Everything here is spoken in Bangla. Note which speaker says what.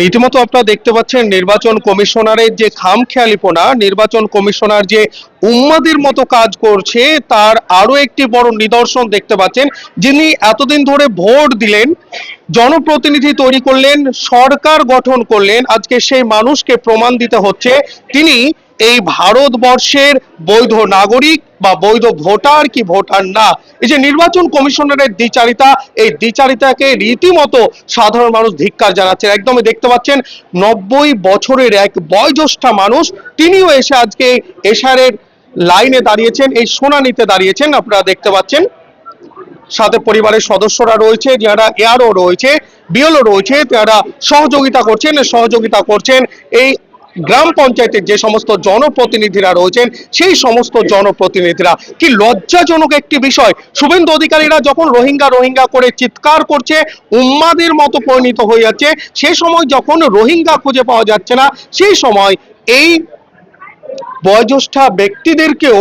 Speaker 1: রীতিমতো আপনারা দেখতে পাচ্ছেন নির্বাচন কমিশনারের যে খাম খেয়ালিপনা নির্বাচন কমিশনার যে উম্মাদের মতো কাজ করছে, তার আরও একটি বড় নিদর্শন দেখতে পাচ্ছেন, যিনি এতদিন ধরে ভোট দিলেন জনপ্রতিনিধি তৈরি করলেন, সরকার গঠন করলেন, আজকে সেই মানুষকে প্রমাণ দিতে হচ্ছে। তিনি এই ভারতবর্ষের বৈধ নাগরিক বা বৈধ ভোটার কি ভোটার না? এই যে নির্বাচন কমিশনারের দ্বিচারিতা, এই দ্বিচারিতাকে রীতিমতো সাধারণ মানুষ ধিক্কার জানাচ্ছেন। একদমই দেখতে পাচ্ছেন, নব্বই বছরের এক বয়োজ্যেষ্ঠা মানুষ, তিনিও এসে আজকে এশারের লাইনে দাঁড়িয়েছেন, এই শুনানিতে দাঁড়িয়েছেন, আপনারা দেখতে পাচ্ছেন। সাথে পরিবারের সদস্যরা রয়েছে, যারা এয়ারও রয়েছে বিএলও রয়েছে, তারা সহযোগিতা করছেন সহযোগিতা করছেন এই গ্রাম পঞ্চায়েতের যে সমস্ত জনপ্রতিনিধিরা রয়েছেন, সেই সমস্ত জনপ্রতিনিধিরা। কি লজ্জাজনক একটি বিষয়, শুভেন্দু অধিকারীরা যখন রোহিঙ্গা রোহিঙ্গা করে চিৎকার করছে, উম্মাদের মতো পরিণত হয়ে যাচ্ছে সেই সময় যখন রোহিঙ্গা খুঁজে পাওয়া যাচ্ছে না, সেই সময় এই বয়োজ্যেষ্ঠা ব্যক্তিদেরকেও